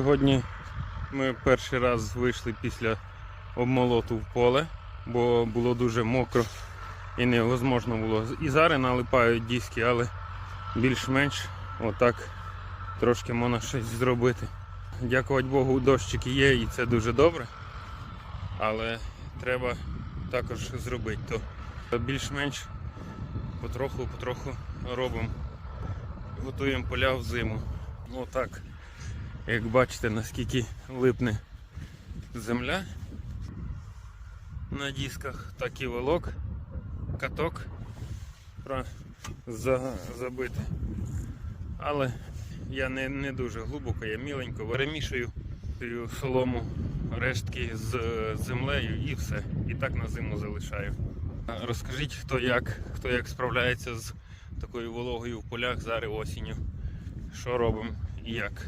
Сьогодні ми перший раз вийшли після обмолоту в поле, бо було дуже мокро і невозможно було. І зараз налипають диски, але більш-менш отак трошки можна щось зробити. Дякувати Богу, дощики є і це дуже добре. Але треба також зробити то. Більш-менш потроху, потроху робимо. Готуємо поля в зиму. Отак. Як бачите, наскільки липне земля на дисках, так і волок, каток забити. Але я не, не дуже глибоко, я міленько перемішую солому, рештки з землею і все. І так на зиму залишаю. Розкажіть, хто як, хто як справляється з такою вологою в полях зараз осінню. Що робимо і як.